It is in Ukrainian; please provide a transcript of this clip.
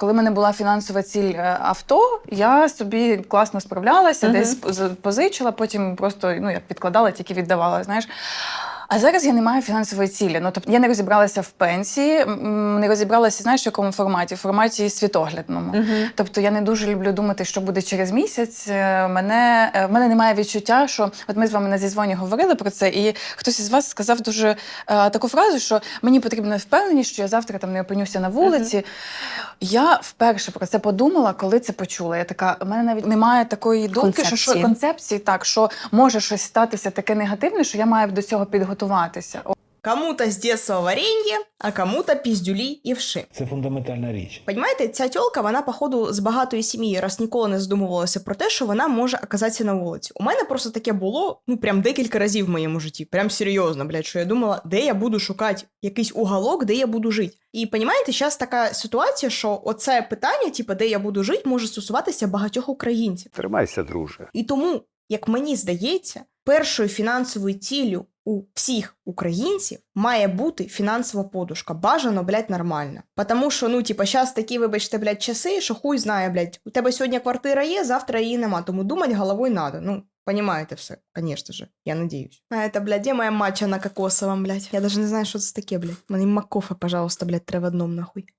Коли в мене була фінансова ціль е, авто, я собі класно справлялася, Мгм. десь позичила, потім просто ну як відкладала, тільки віддавала. Знаєш. А зараз я не маю фінансової цілі. Ну тобто я не розібралася в пенсії, не розібралася, знаєш, в якому форматі? В форматі світоглядному. Мгм. Тобто я не дуже люблю думати, що буде через місяць. Е, Мене е, в мене немає відчуття, що от ми з вами на зізвоні говорили про це, і хтось із вас сказав дуже е, таку фразу, що мені потрібна впевненість, що я завтра там не опинюся на вулиці. Я вперше про це подумала, коли це почула. Я така, у мене навіть немає такої думки, що, що Концепції. концепції, так що може щось статися таке негативне, що я маю до цього підготуватися. Кому-то з детства варенье, а кому-то піздюлі і вши. Це фундаментальна річ. Понимаєте, ця тьолка, вона, походу, з багатої сім'ї, раз ніколи не задумувалася про те, що вона може оказатися на вулиці. У мене просто таке було ну прям декілька разів в моєму житті. Прям серйозно, блядь, що я думала, де я буду шукати якийсь уголок, де я буду жити. І понімаєте, зараз така ситуація, що оце питання, типу, де я буду жити, може стосуватися багатьох українців. Тримайся, друже. І тому, як мені здається, першою фінансовою ціллю у всіх українців має бути фінансова подушка. Бажано, блядь, нормально. Потому що, ну, типа, зараз такі, вибачте, блядь, часи, що хуй знає, блядь, у тебе сьогодні квартира є, завтра її нема. Тому думати головою надо. Ну, Понимаете все, конечно же, я надеюсь. А это, блядь, где моя матча на кокосовом, блядь? Я даже не знаю, що це таке, блядь. Мені макофе, пожалуйста, блядь, в одному, нахуй.